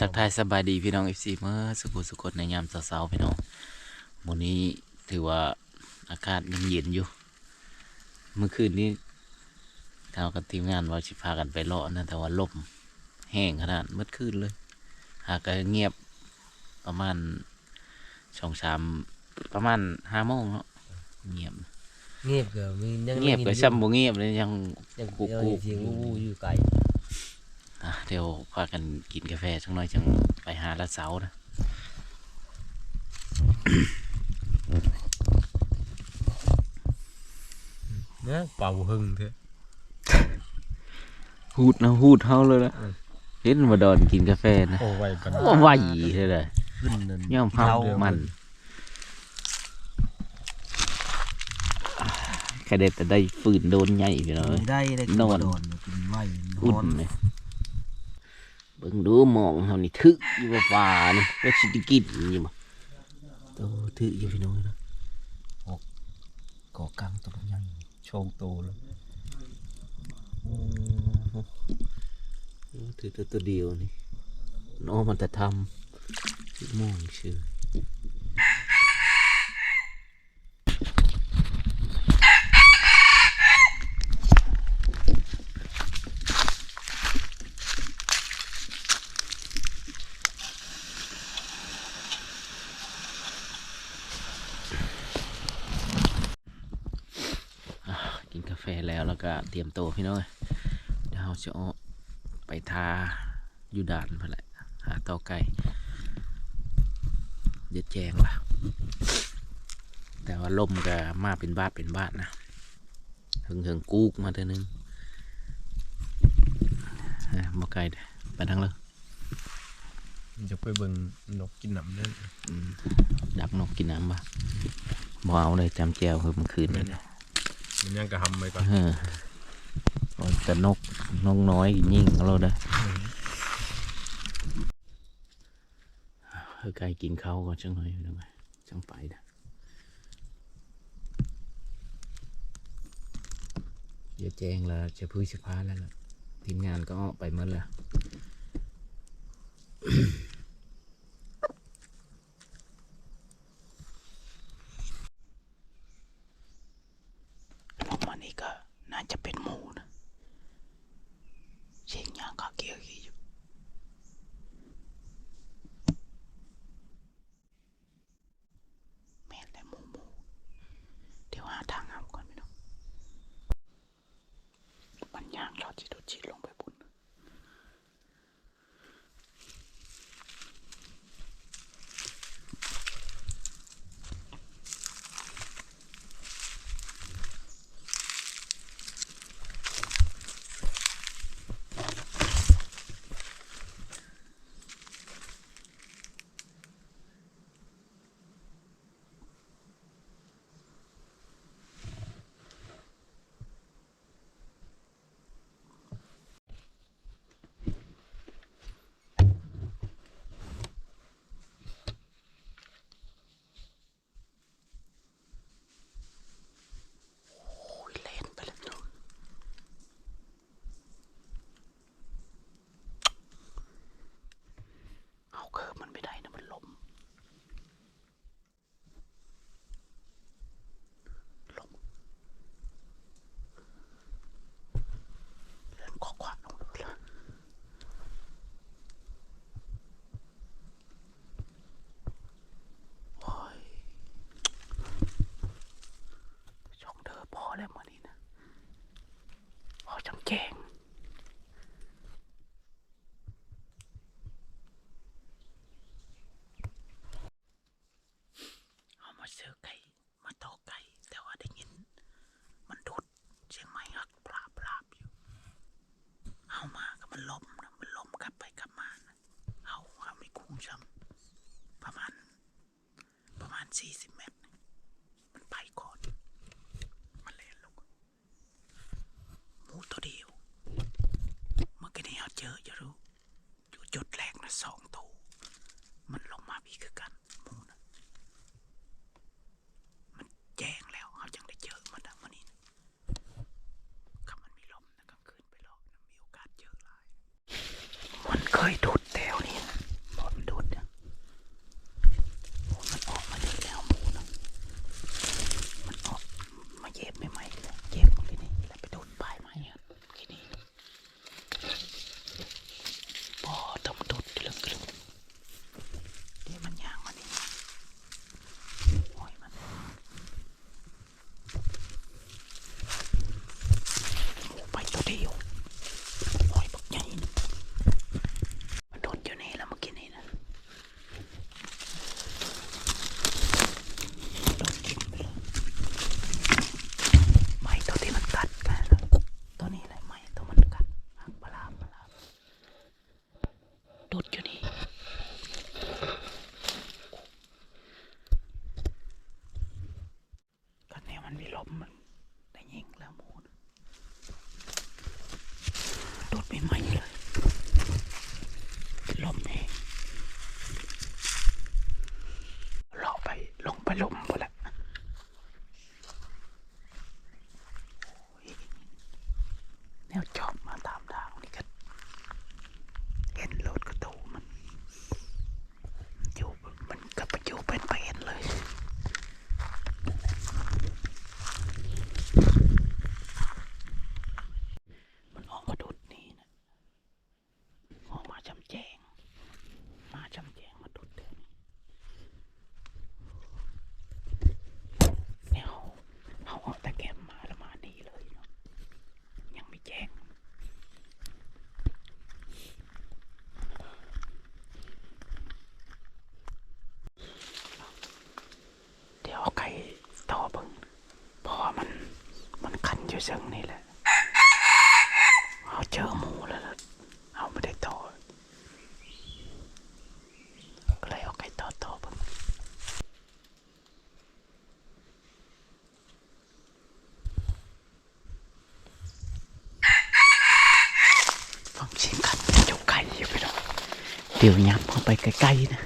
ทักทายสบายดีพี่น้อง FC เมื่อสุขุสุขดในยามเช้าๆพี่น้องวันนี้ถือว่าอากาศยังเย็นอยู่ เมื่อคืนนี้ทางกับทีมงานว่าสิพากันไปเลาะนะแต่ว่าลมแห้งขนาดเมื่อคืนเลย หากก็เงียบประมาณสองสามประมาณห้าโมงเนาะเงียบเงียบก็มีนั่งเงียบก็ซ้ำบ่เงียบเลยยังยังกุกุกกกุเสียงวู้อยู่ไกลอะ เดี๋ยวพากันกินกาแฟสักหน่อยจังไปหาละเสานะนะเป่าหึงเถอะหูดนะหูดเฮาเลยละเห็นมาดอนกินกาแฟนะโอ้ไวกันโอ้ไหวเลยเลยขึ้นนั่นย่อมเฮามันแค่ได้แต่ได้ฝืนโดนใหญ่พี่น้อยได้ได้นอนกินไวอุ่นเลย เบิ่งดูมองเฮานี่ทึกอยู่ว่าป่านี่ว่าสิได้กินอยู่บ่โตทึกอยู่พี่น้อยนะก่อกลางตัวใหญ่โชงโตแล้วอ้โหถือตัวตัวเดียวนี่น้องมันจะทำมองชื่อ อะกินกา แฟแล้วแล้วก็เตรียมตัวพี่น้อยเดี๋ยวเราจะเอาไปทาอยู่ด่านไปแหละหาเตาไก่เย็ดแจงล่ะแต่ว่าลมก็มาเป็นบาทเป็นบาทนะหึงหึงกูกมาเท่านึงอะมาไกลเด้อไปทางเลยจะไปเบิ่งนกกินน้ำนั่นอืมดักนกกินน้ำบ่บ่เอาเลยจำแจวคือมันคืนนี่แหละ มันยังกระหำไปก่อนแต่นกนกน้อยยิ่งเราเด้อเออไก่กินข้าวก่อนจังหน่อยเดี๋ยวไปจังไปเด้อเดี๋ยวแจ้งแล้วจะพื้นสิพาแล้วล่ะทีมงานก็ออกไปหมดแล้ว 海道 못견이 สึงนี่แหละเอาเจอหมูแล้วเอาไม่ได้ต่อก็เลยเอาไก่ต่อต่อบ้างฟังเสียงกันจุกไก่อยู่ไปหรอเดี๋ยวย้ำเข้าไปใกล้ๆนะ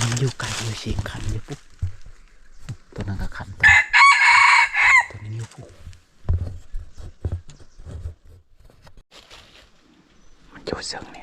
มันอยู่ไกลอยู่เสียงคันอยู่ปุ๊บ uzun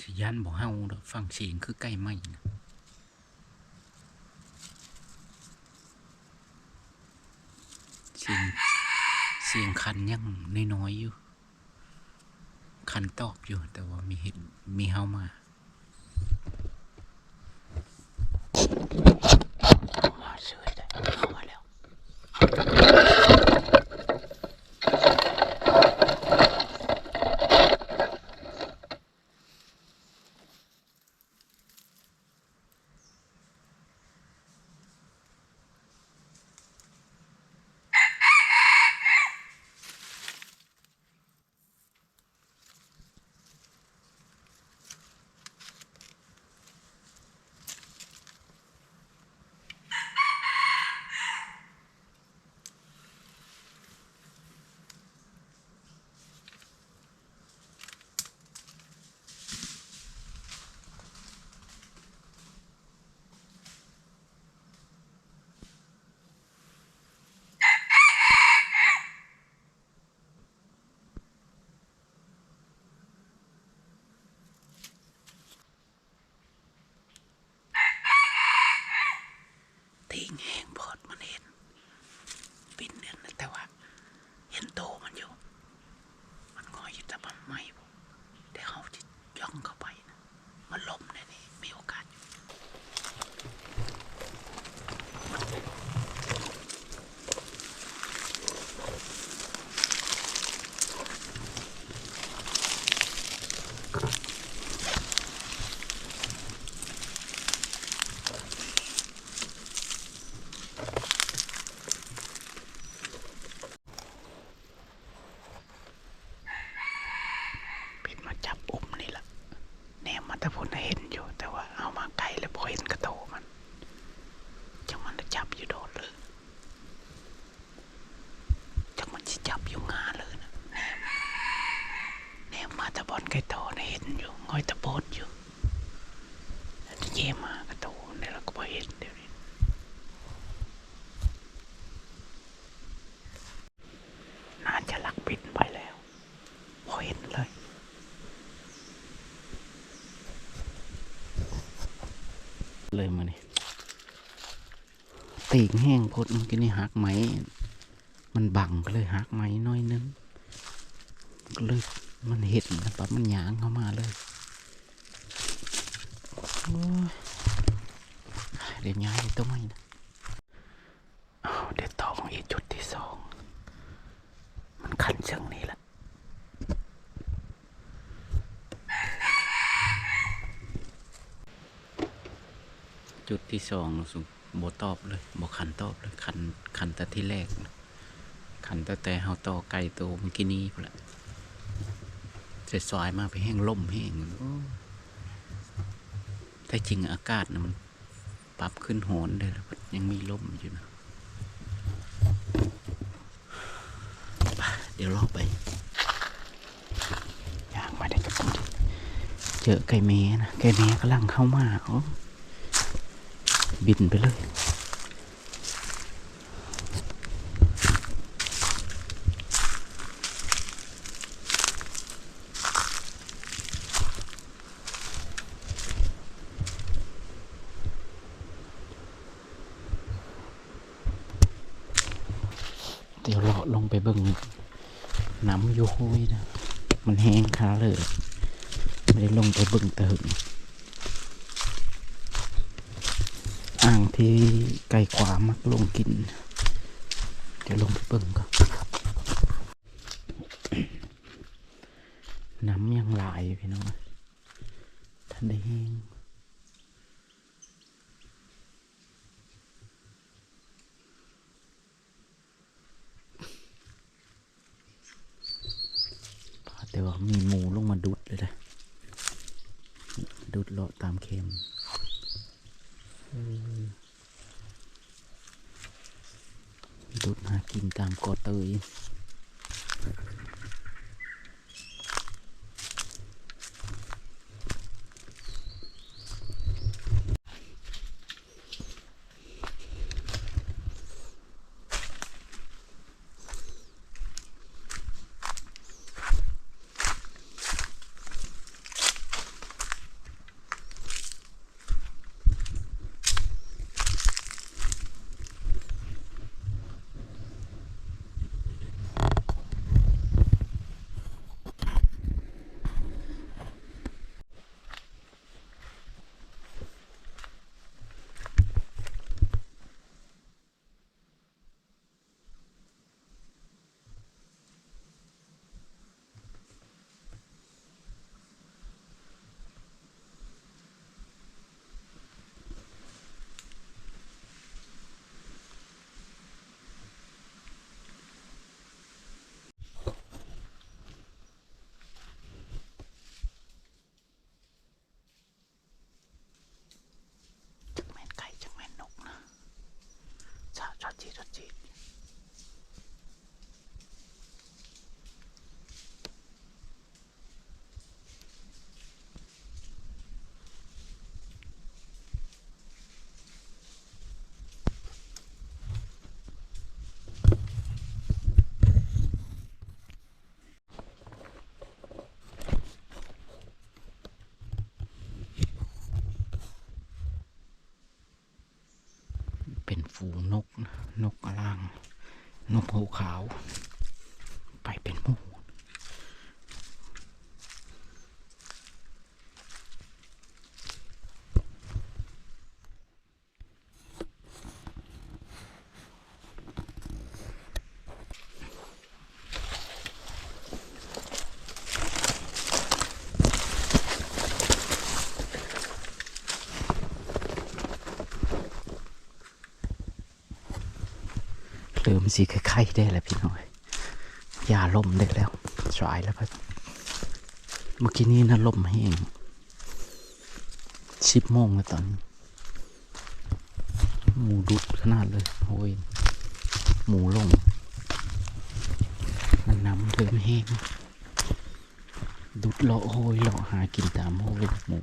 สิยันบอกเฮาดอกฟังเสียงคือใกล้ไหมเสียงเสียงคันยังน้อยๆอยู่ คันตอบอยู่แต่ว่ามีเห็นมีเฮามา เลยมานี่ตีกแห้งโพดมื่อกี้นี่หักไหม มันบังก็เลยหักไหมน้อยนึงก็เลยมันเห็นนะปั๊บมันหยางเข้ามาเลยเดี๋ยวย้ายตัวใหม่นะเดี๋ยวต่อมาอีกจุดที่สอง มันขันเชิงนี้แหละ จุดที่สองสุโบตอบเลยบขันตอบเลยขันขันแต่ที่แรก ขันแต่แต่เฮาต่อไก่ตัวเมื่อกี้นี้พุ่นแหละเสร็จสายมาไปแห้งล่มแห้งโอ้แต่จริงอากาศนะมันปรับขึ้นโหนเลยแล้วยังมีลมอยู่นะเดี๋ยวรอไปย่างมาได้กับผมดิเจอไก่เมนะไก่เมกำลังเข้ามาโอ้ บินไปเลย เดี๋ยวเลาะลงไปเบิ่งน้ำอยู่ห้วยนะ มันแห้งคาเลย ไม่ได้ลงไปเบิ่งเติม อ่างที่ไก่ขวามักลงกิน เดี๋ยวลงไปเบิ่งก่อนน้ำยังหลายอยู่พี่น้องท่านได้แห้งแต่ ว่ามีหมูลงมาดุดเลยนะดุดเลาะตามเข็มดุดหากินตามกอเตย ฝูงนกนะนกอลังนกหูขาว ไปเป็นหมู่ เริ่มสีไข่ๆได้แล้วพี่น้อยยาล่มได้แล้วสายแล้วครับเมื่อกี้นี้นะล่มแห้งสิบโมงแล้วตอนนี้หมูดุดขนาดเลยโอ้ยหมูลงมันน้ำเริ่มแห้งดุดเลาะโหยเลาะหากินตามโหยหมู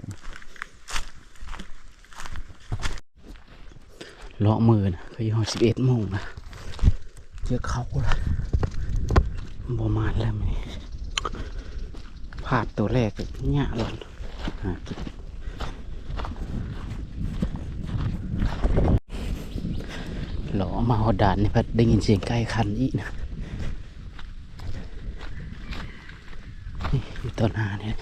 เลาะมือนะก็ยังสิบเอ็ดโมงนะ เจอเขาละประมาณแล้วมั้ยพลาดตัวแรกเนี่ยหล่นหากินเลาะมาหอด่านนี่พัดได้ยินเสียงใกล้คันอีกนะนี่อยู่ต้นหาเนี่ย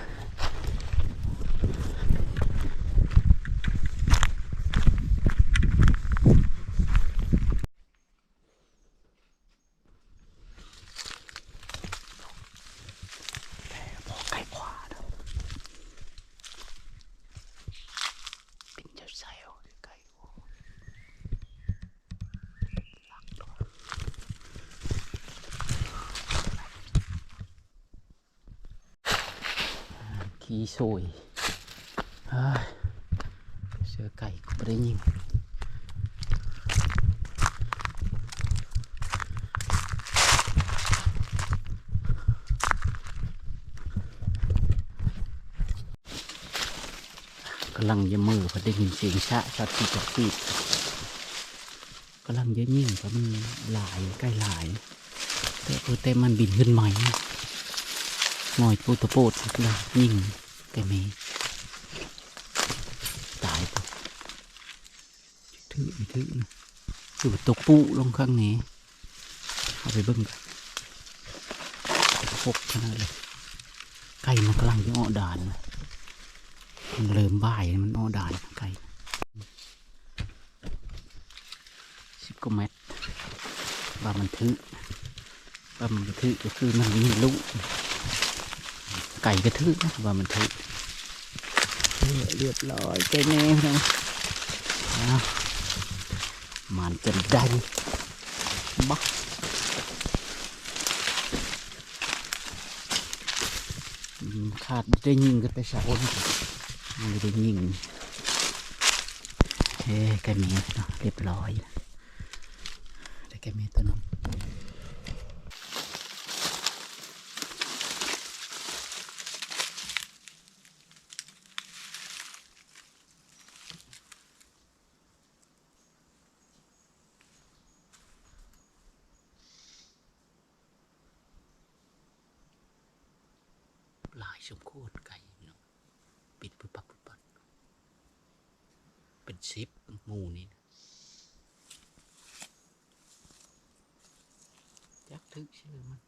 บอกไก่ขวาเด้อเป็นเจ้าชายเอาไก่ขวาหลักตัว สวยเสือไก่ก็ไม่ได้ยิงกำลังจะมือพอได้ยินเสียงชะชัดที่จะปีดกำลังจะยิงเพราะมันหลายใกล้หลาย แต่เออแต่มันบินขึ้นใหม่หน่อยปูตะโปดสักละยิง กเมตายปะถือไม่ถือนะถือว่ตกปูลงข้างนี้เอาไปเบิ้งกันพกขนาดเลยไก่มันกำลังจะอ้อด่านนะมันเริ่มบ่ายมันอ้อด่านไก่สิบกว่าเมตรว่ามันถือว่ามันถือก็คือมันมีลูก ไก่กระทึกนะว่ามันทึกเออเรียบร้อยใจแน่นะอ้าวมันจะได้บักอืมขาดได้ยิงกันไปสาวนี่ไม่ได้ยิงเฮ้ไก่เมย์เนาะเรียบร้อยได้ไก่เมย์ตัวนึง หลายสมโคตรไก่พี่น้องปิดปุ๊บปับปุ๊บปับเป็นซิปหมูนี่นะจักทึกชื่อมัน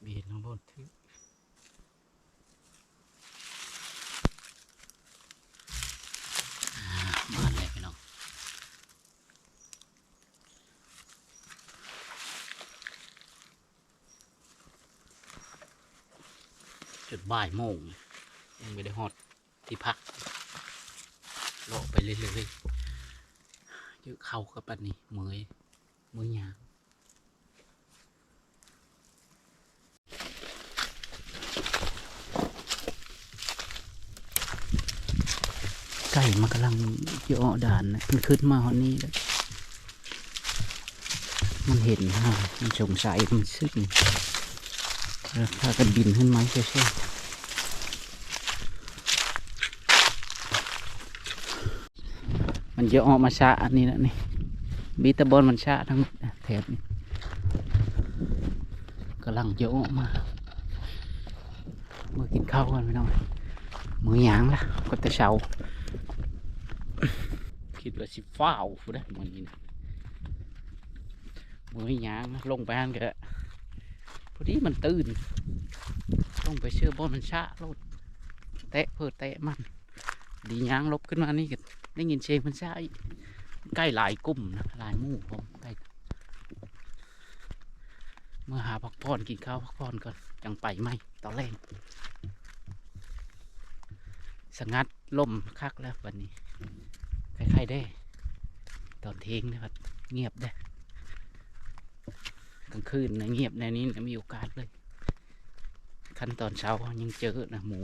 เบียดลงบนทึกอ่ามาเลยพี่น้อง จนบ่ายโมงยังไม่ได้ฮอดที่พักเลาะไปเรื่อยๆเยอะเข้ากับปันนี้เมยเมยยางไก่มันกำลังเยอะด่านนะมันขึ้นมาหอนี้แล้วมันเห็นฮะมันสงสัยมันซึ้ง พากันบินขึ้นไหมใช่ใช่มันเยอะออกมาชะอันนี้แล้วนี่บีตาบอลมันชะทั้งแถบนี้กำลังเยอะออกมาเมื่อกินข้าวกันพี่น้องมือหยางละก็แต่เช้าคิดว่าสิฟ้าวฟูได้มือนี้นะมือหยางลงไปหันก็พ อดีมันตื่น ต้องไปเชื่อบอลมันชะโลดแตะเพื่อแตะมัน ดียางลบขึ้นมานี่ก็ได้ยินเสียงมันชะใกล้หลายกลุ่มนะหลายหมู่ผมใกล้เมื่อหาพักผ่อนกินข้าวพักผ่อนก่อนจังไปไหมตอนแรกสงัดลมคักแล้ววันนี้คล้ายๆได้ ตอนเทงนะครับเงียบได้ กลางคืนนะเงียบในนี้นะมีโอกาสเลย ขั้นตอนเช้ายังเจอนะหมู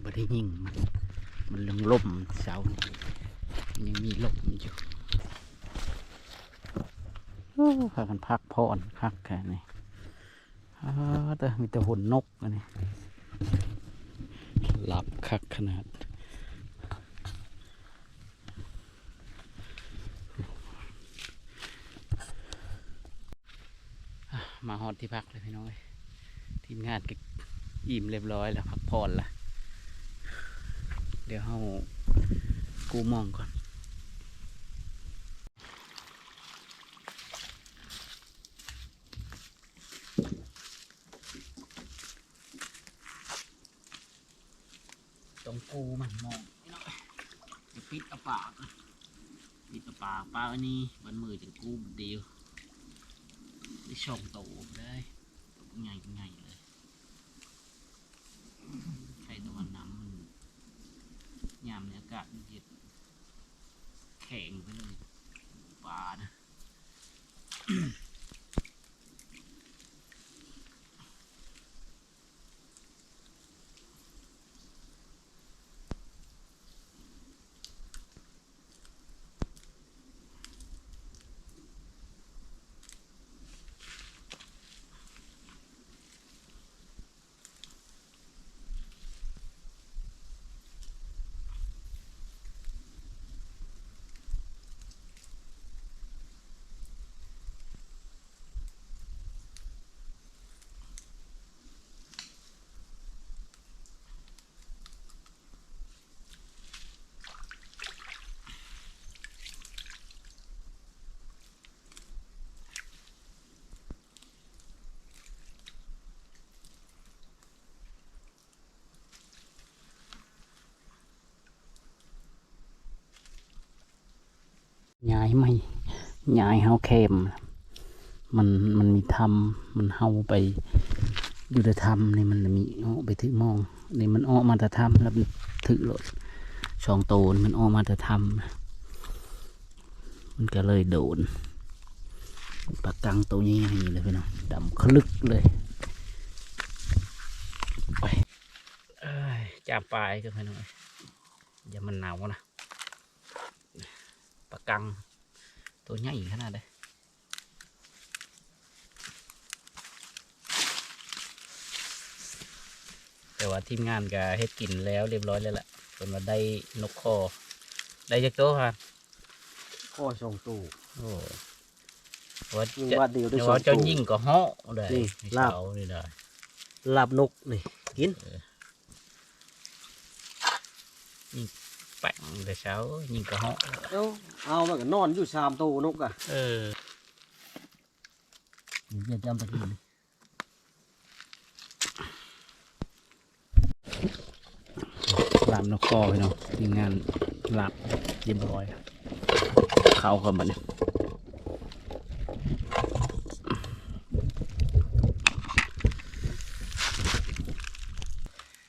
ไม่ได้ยิงมันมันเรื่องลมเช้ายังมีลมอยู่พากันพักผ่อนคักแค่นี้แต่มีแต่หุ่นนกอันนี้หลับคักขนาด อะ มาฮอดที่พักเลยพี่น้อยทีมงานก็อิ่มเรียบร้อยแล้วพักผ่อนละเดี๋ยวเฮากูมองก่อนตรงกูมันมองพี่น้องเอ้ยเดี๋ยวปิดอปากปิดอปากปลาอันนี้มันมือจังกูมันเดียว ได้ช่องโตได้ตัวใหญ่ใหญ่เลยไข่ตัวน้ำมันยามเนื้อากาศเย็นแข็งไปเลยปลานะ ย้ายไม่ย้ายเฮาเค็มมันมันมีทำมันเฮาไปอยู่ในธรรมนี่มันมีอ้อไปถือมองนี่มันอ้อมาแต่ธรรมแล้วมันถือรถช่องโตนมันอ้อมาแต่ธรรมมันก็เลยโดนปากกังตัวนี้อย่างนี้เลยพี่น้องดำคลึกเลยไปเอ้ยจับปลายก็พี่น้องอย่ามันหนาวนะ กกัง ตัวใหญ่ขนาดเลยแต่ว่าทีมงานก็เฮ็ดกินแล้วเรียบร้อยแล้วล่ะจนมาได้นกคอ ได้จักโตวค่ะข้อสองตู้โอ้ว่ายิงจะวัดเดียวได้เดี๋ยวสองว่าเจ้าตู้ยิ่งก็เหาะเลยนี่ในลาบเช้านี่ได้ลาบนกนี่กิน แป้งแต่เช้ายิ่งก็เหาะเอาเอามันก็นอนอยู่ชามตู้นกอะเออเดี๋ยวจำไปกินลาบนกคอพี่น้องทีมงานลาบเรียบร้อย เข้ากันบัดนี้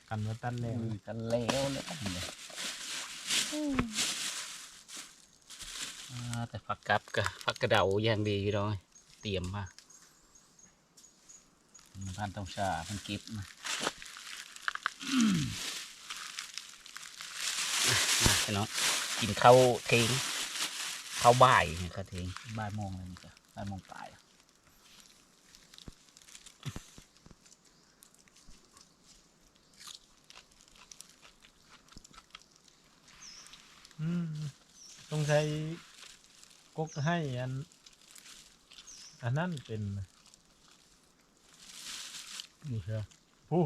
กันว่าตันแล้วกันแล้วเนี่ยอ่า แต่ผักกับกับผักกระเดาอย่างดีพี่น้องเตรียมมาพันต้องชาพันกิบมามาพี่น้องกินข้าวเทงข้าวบ่ายเนี่ยข้าวเทงบ่ายโมงเลยนี่จ้ะบ่ายโมงปลาย อะอืมต้องใช้กกให้อัน อันนั้นเป็น นี่เชียวผู้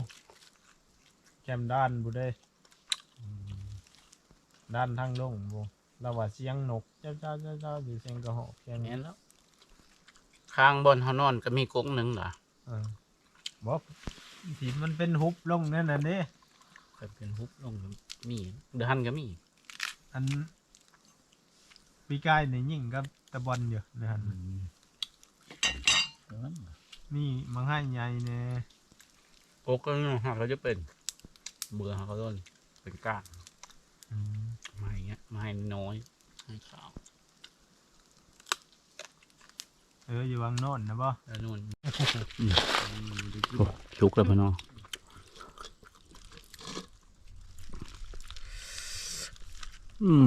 แคมด้านบุได้อืมด้านทางลงบุเราว่าเสียงนกเจ้าเจ้าเจ้าเจ้าอยู่เสียงกระหอกเสียงแม่นแล้วข้างบนเขานอนก็มีก๊กหนึ่งเหรออ่าบอกที่มันเป็นฮุบลงนั่นน่ะเด้ ก็เป็นฮุบลงมีเดือนก็มี อันปีกายในยิ่งกับตะบอลอยู่นะฮะเดี๋ยวนั้นนี่มังให้ใหญ่เนี่ยก๊กก็หักเราจะเป็น เบื่อเขาต้นเป็นก้านไม้เงี้ยไม้น้อยไม้ขาวเอออยู่วางโน่นนะบ่แล้วนู่นชุกแล้วพี่น้อง อืม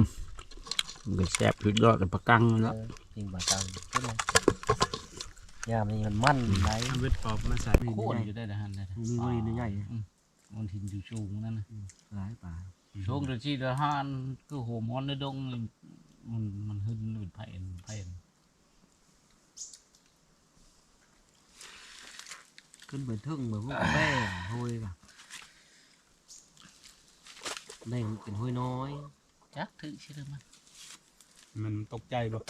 มันก็แซ่บสุดยอดเลยปลากังแล้วยิงบาตังขึ้นเลยยามนี้มันมั่นไหลเอาเวทปอบมาใส่โคตรอยู่ได้แต่หันเลยมีบริเวณใหญ่อืมมันทินอยู่สูงนั่นนะหลายป่าสูงเดี๋ยวที่เดี๋ยวหันคือหัวมอนในดงนี่มันมันหึนเป็นไผ่ไผ่ขึ้นไปทึ่งเหมือนพวกแป้งห้อยป่ะได้มันเป็นห้อยน้อย จักถือใช่ไหมมัน มันตกใจบ่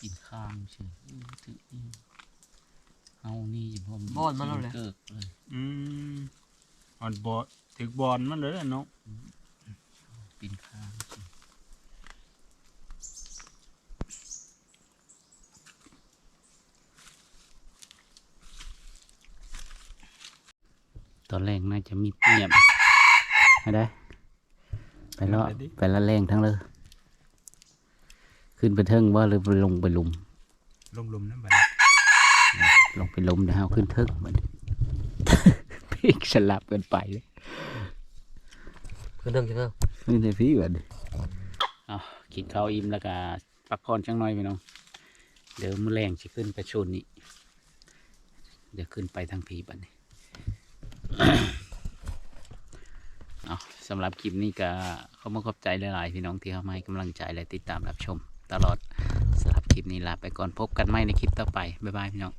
ปินข้างใช่เออถืออืมเอานี่อยู่ผมบอนมาแล้วแหละเกิกเลยอืมอ่อนบอถึกบอลมันเลยแหละเนาะปินข้างใช่ตอนแรกน่าจะมีเงียบไม่ได้ไป แล้วไปละแรงทั้งเลย ขึ้นไปเทิงว่าหรือไปลงไปหลุมลมๆนั่นบัดลงไปหลุมนะฮะขึ้นเทิงมันพีกสลับกันไปเลยขึ้นทึ่งใช่ไหมนี่ในพี่แบบเอากินข้าวอิ่มแล้วก็พักผ่อนจังหน่อยพี่น้องเดี๋ยวมื้อแรงจะขึ้นไปชนนี้ เดี๋ยวขึ้นไปทางพีบัดนี้เอาสำหรับคลิปนี้ก็เขามาขอบใจหลายๆพี่น้องที่เข้ามาให้กำลังใจและติดตามรับชม ตลอดสำหรับคลิปนี้ลาไปก่อนพบกันใหม่ในคลิปต่อไปบ๊ายบายพี่น้อง